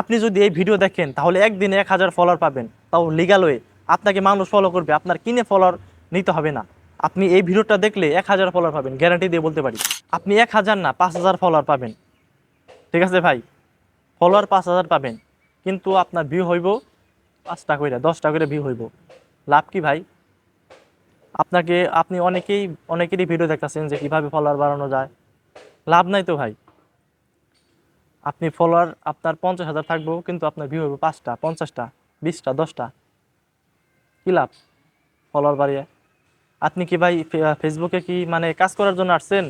আপনি যদি এই ভিডিও দেখেন, তাহলে একদিনে এক হাজার ফলোয়ার পাবেন। তাও লিগাল ওয়ে আপনাকে মানুষ ফলো করবে, আপনার কিনে ফলোয়ার নিতে হবে না। আপনি এই ভিডিওটা দেখলে এক হাজার ফলোয়ার পাবেন গ্যারান্টি দিয়ে বলতে পারি। আপনি এক হাজার না, পাঁচ হাজার ফলোয়ার পাবেন। ঠিক আছে ভাই? ফলোয়ার পাঁচ হাজার পাবেন। কিন্তু আপনার ভিউ হইব পাঁচটা করে দশটা করে ভিউ হইব। লাভ কি ভাই? আপনাকে, আপনি অনেকেই, অনেকেরই ভিডিও দেখতেছেন যে কীভাবে ফলোয়ার বাড়ানো যায়। লাভ নাই তো ভাই? আপনি ফলোয়ার আপনার পঞ্চাশ হাজার থাকব, কিন্তু আপনার ভিউ হবে পাঁচটা, পঞ্চাশটা, বিশটা, দশটা। কী লাভ ফলোয়ার বাড়িয়ে? আপনি কি ভাই ফেসবুকে কি মানে কাজ করার জন্য আসছেন?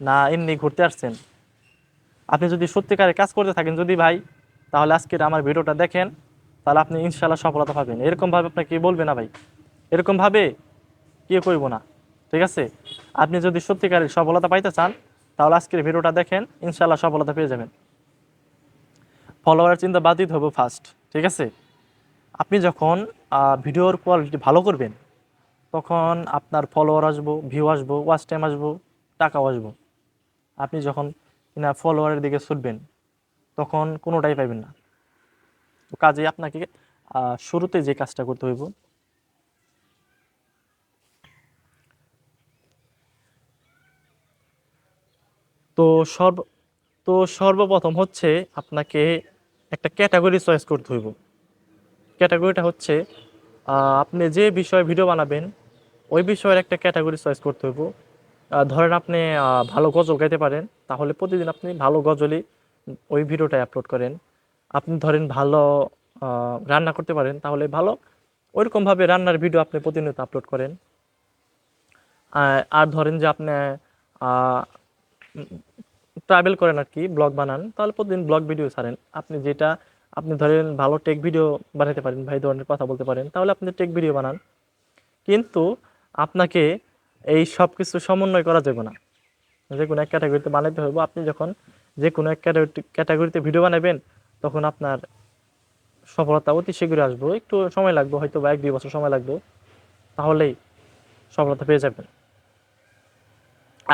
না, এমনি ঘুরতে আসছেন। আপনি যদি সত্যিকারে কাজ করতে থাকেন যদি ভাই, তাহলে আজকের আমার ভিডিওটা দেখেন, তাহলে আপনি ইনশাল্লাহ সফলতা পাবেন। এরকমভাবে আপনাকে বলবে না ভাই। এরকমভাবে কে করব না, ঠিক আছে? আপনি যদি সত্যিকারের সফলতা পাইতে চান, তাহলে আজকের ভিডিওটা দেখেন ইনশাল্লাহ সফলতা পেয়ে যাবেন। ফলোয়ার চিন্তা বাদ দিতে হবে ফার্স্ট ঠিক আছে? আপনি যখন ভিডিওর কোয়ালিটি ভালো করবেন, তখন আপনার ফলোয়ার আসব ভিউ আসব ওয়াচ টাইম আসব, টাকাও আসব। আপনি যখন কিনা ফলোয়ারের দিকে ছুটবেন, তখন কোনোটাই পাইবেন না। তো কাজে আপনাকে শুরুতে যে কাজটা করতে হইব, তো সর্ব, তো সর্বপ্রথম হচ্ছে আপনাকে একটা ক্যাটাগরি চয়েস করতে হইব। ক্যাটাগরিটা হচ্ছে আপনি যে বিষয়ে ভিডিও বানাবেন, ওই বিষয়ের একটা ক্যাটাগরি চয়েস করতে হইব। ধরেন আপনি ভালো গজল গাইতে পারেন, তাহলে প্রতিদিন আপনি ভালো গজলই ওই ভিডিওটাই আপলোড করেন। আপনি ধরেন ভালো রান্না করতে পারেন, তাহলে ভালো, ওইরকমভাবে রান্নার ভিডিও আপনি প্রতিনিয়ত আপলোড করেন। আর ধরেন যে আপনি ট্রাভেল করেন আর কি ব্লগ বানান, তাহলে প্রতিদিন ব্লগ ভিডিও ছাড়েন। আপনি যেটা, আপনি ধরেন ভালো টেক ভিডিও বানাতে পারেন, ভাই ধরনের কথা বলতে পারেন, তাহলে আপনি টেক ভিডিও বানান। কিন্তু আপনাকে এই সব কিছু সমন্বয় করা যাবে না। যে কোনো এক ক্যাটাগরিতে বানাতে হবে আপনি যখন যে কোনো এক ক্যাটাগরিতে ভিডিও বানাবেন তখন আপনার সফলতা অতি শীঘ্রই আসব। একটু সময় লাগবে, হয়তো বা এক দুই বছর সময় লাগবে, তাহলেই সফলতা পেয়ে যাবেন।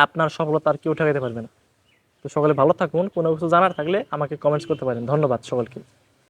আপনার সফলতা আর কেউ ঠেকাইতে পারবে না। তো সকলে ভালো থাকুন কোনো কিছু জানার থাকলে আমাকে কমেন্টস করতে পারেন। ধন্যবাদ সকলকে।